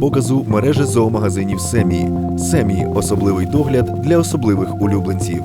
Показу мережі зоомагазинів Семії. Семії особливий догляд для особливих улюбленців.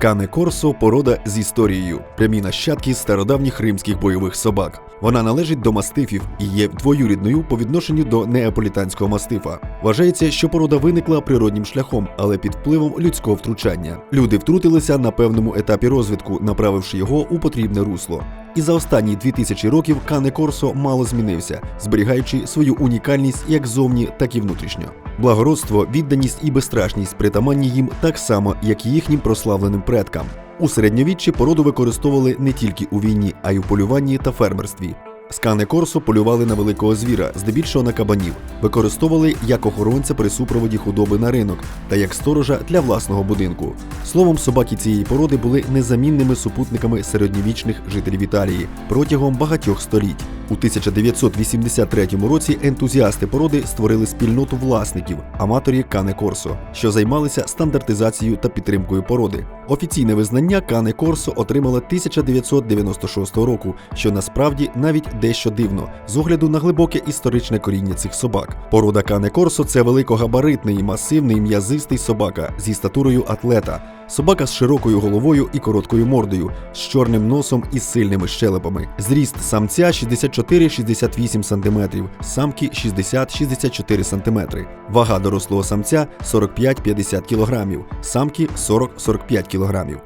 Кане Корсо порода з історією, прямі нащадки стародавніх римських бойових собак. Вона належить до мастифів і є двоюрідною по відношенню до неаполітанського мастифа. Вважається, що порода виникла природнім шляхом, але під впливом людського втручання. Люди втрутилися на певному етапі розвитку, направивши його у потрібне русло. І за останні 2000 років Кане Корсо мало змінився, зберігаючи свою унікальність як зовні, так і внутрішньо. Благородство, відданість і безстрашність притаманні їм так само, як і їхнім прославленим предкам. У середньовіччі породу використовували не тільки у війні, а й у полюванні та фермерстві. Скане Корсо полювали на великого звіра, здебільшого на кабанів, використовували як охоронця при супроводі худоби на ринок та як сторожа для власного будинку. Словом, собаки цієї породи були незамінними супутниками середньовічних жителів Італії протягом багатьох століть. У 1983 році ентузіасти породи створили спільноту власників аматорі Кане Корсо, що займалися стандартизацією та підтримкою породи. Офіційне визнання Кане Корсо отримала 1996 року, що насправді навіть дещо дивно з огляду на глибоке історичне коріння цих собак. Порода Кане Корсо це великогабаритний, масивний м'язистий собака зі статурою атлета. Собака з широкою головою і короткою мордою, з чорним носом і сильними щелепами. Зріст самця 64-68 см, самки 60-64 см. Вага дорослого самця 45-50 кг, самки 40-45 кг.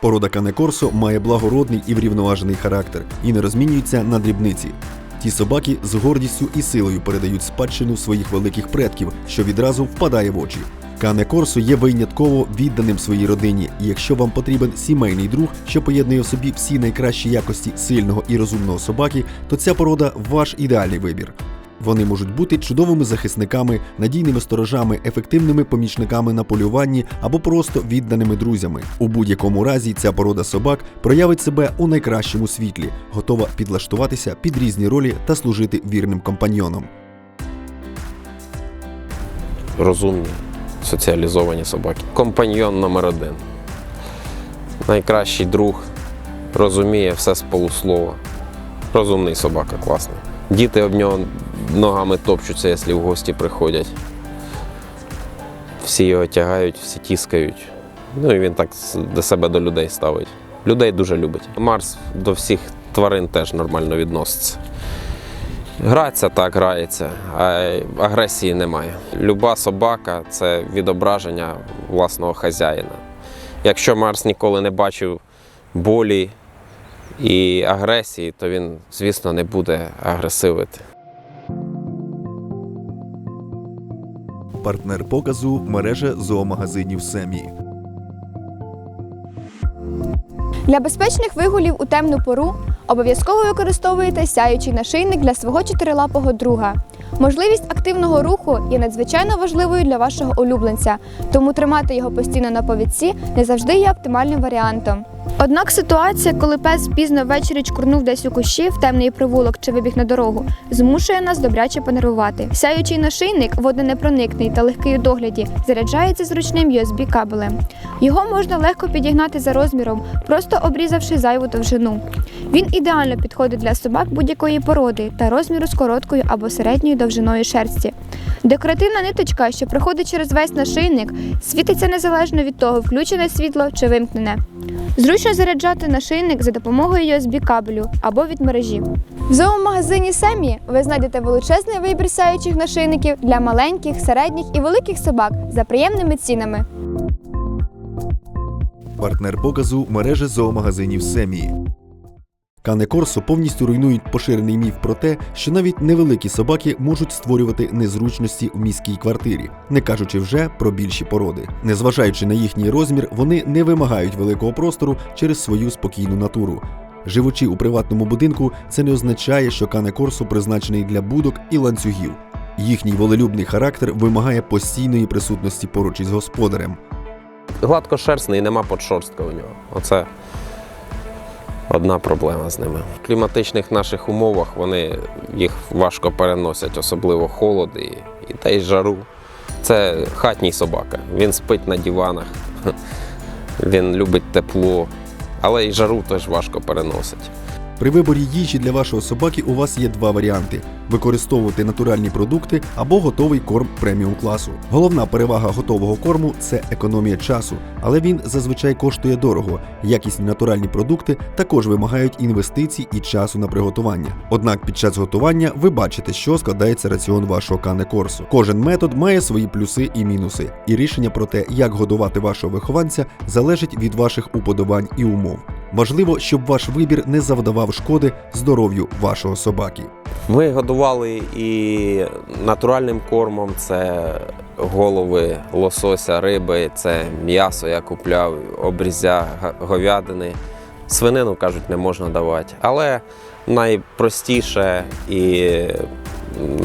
Порода Канекорсо має благородний і врівноважений характер і не розмінюється на дрібниці. Ті собаки з гордістю і силою передають спадщину своїх великих предків, що відразу впадає в очі. Кане Корсо є винятково відданим своїй родині, і якщо вам потрібен сімейний друг, що поєднує в собі всі найкращі якості сильного і розумного собаки, то ця порода ваш ідеальний вибір. Вони можуть бути чудовими захисниками, надійними сторожами, ефективними помічниками на полюванні або просто відданими друзями. У будь-якому разі ця порода собак проявить себе у найкращому світлі, готова підлаштуватися під різні ролі та служити вірним компаньйоном. розумні, соціалізовані собаки. Компаньйон номер один. Найкращий друг розуміє все з полуслова. Розумний собака, класний. Діти об нього ногами топчуться, якщо в гості приходять. Всі його тягають, всі тіскають. Ну і він так до себе до людей ставить. Людей дуже любить. Марс до всіх тварин теж нормально відноситься. Грається так, грається, а агресії немає. Люба собака це відображення власного хазяїна. Якщо Марс ніколи не бачив болі і агресії, то він, звісно, не буде агресивити. Партнер показу мережа зоомагазинів Семі. Для безпечних вигулів у темну пору обов'язково використовуйте сяючий нашийник для свого чотирилапого друга. Можливість активного руху є надзвичайно важливою для вашого улюбленця, тому тримати його постійно на повідці не завжди є оптимальним варіантом. Однак ситуація, коли пес пізно ввечері чкурнув десь у кущі в темний провулок чи вибіг на дорогу, змушує нас добряче понервувати. Сяючий нашийник, водонепроникний та легкий у догляді, заряджається зручним USB кабелем. Його можна легко підігнати за розміром, просто обрізавши зайву довжину. Він ідеально підходить для собак будь-якої породи та розміру з короткою або середньою довжиною шерсті. Декоративна ниточка, що проходить через весь нашийник, світиться незалежно від того, включене світло чи вимкнене. Зручно заряджати нашийник за допомогою USB кабелю або від мережі. В зоомагазині Семі ви знайдете величезний вибір сяючих нашийників для маленьких, середніх і великих собак за приємними цінами. Партнер показу мережа зоомагазинів Семі. Кане Корсо повністю руйнують поширений міф про те, що навіть невеликі собаки можуть створювати незручності в міській квартирі, не кажучи вже про більші породи. Незважаючи на їхній розмір, вони не вимагають великого простору через свою спокійну натуру. Живучи у приватному будинку, це не означає, що Кане Корсо призначений для будок і ланцюгів. Їхній волелюбний характер вимагає постійної присутності поруч із господарем. Гладкошерстний, нема подшорстка у нього. Оце одна проблема з ними. В кліматичних наших умовах вони їх важко переносять, особливо холод і, і та й жару. Це хатній собака. Він спить на диванах, він любить тепло, але й жару теж важко переносить. При виборі їжі для вашого собаки у вас є два варіанти: використовувати натуральні продукти або готовий корм преміум класу. Головна перевага готового корму це економія часу, але він зазвичай коштує дорого. Якісні натуральні продукти також вимагають інвестицій і часу на приготування. Однак під час готування ви бачите, що складається раціон вашого кане корсу. Кожен метод має свої плюси і мінуси, і рішення про те, як годувати вашого вихованця, залежить від ваших уподобань і умов. Важливо, щоб ваш вибір не завдавав шкоди здоров'ю вашого собаки. Ми годували і натуральним кормом, це голови лосося, риби, це м'ясо я купляв, обрізя говядини. Свинину, кажуть, не можна давати. Але найпростіше і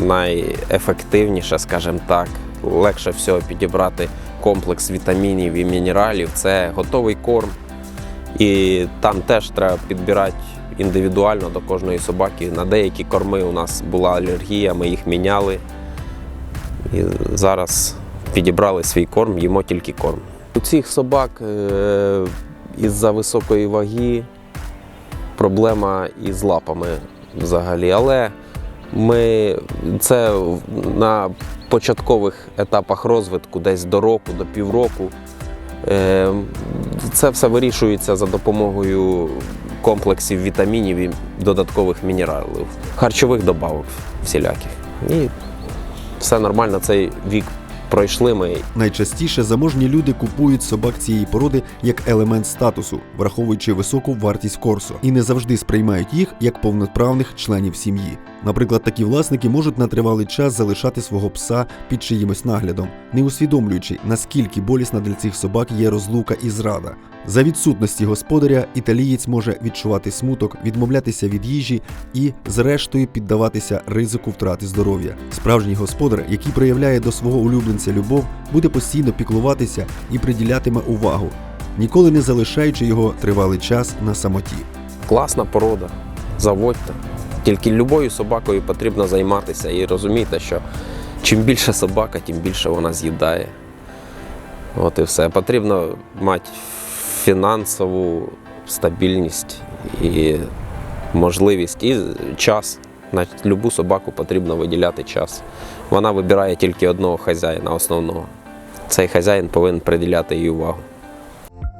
найефективніше, скажімо так, легше всього підібрати комплекс вітамінів і мінералів це готовий корм. І там теж треба підбирати індивідуально до кожної собаки. На деякі корми у нас була алергія, ми їх міняли. І зараз підібрали свій корм, їмо тільки корм. У цих собак е, із-за високої ваги проблема із лапами взагалі. Але ми це на початкових етапах розвитку, десь до року, до півроку. Е, Це все вирішується за допомогою комплексів вітамінів і додаткових мінералів, харчових добавок всіляких. І все нормально, цей вік пройшли ми. Найчастіше заможні люди купують собак цієї породи як елемент статусу, враховуючи високу вартість корсо, і не завжди сприймають їх як повноправних членів сім'ї. Наприклад, такі власники можуть на тривалий час залишати свого пса під чиїмось наглядом, не усвідомлюючи, наскільки болісна для цих собак є розлука і зрада. За відсутності господаря італієць може відчувати смуток, відмовлятися від їжі і, зрештою, піддаватися ризику втрати здоров'я. Справжній господар, який проявляє до свого улюбленця любов, буде постійно піклуватися і приділятиме увагу, ніколи не залишаючи його тривалий час на самоті. Класна порода, заводьте. Тільки любою собакою потрібно займатися і розумійте, що чим більше собака, тим більше вона з'їдає. От і все. Потрібно мати фінансову стабільність і можливість, і час. На любу собаку потрібно виділяти час. Вона вибирає тільки одного хазяїна основного. Цей хазяїн повинен приділяти їй увагу.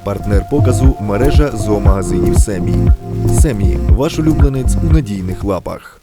Партнер показу мережа зоомагазинів Семі. Семі, ваш улюбленець у надійних лапах.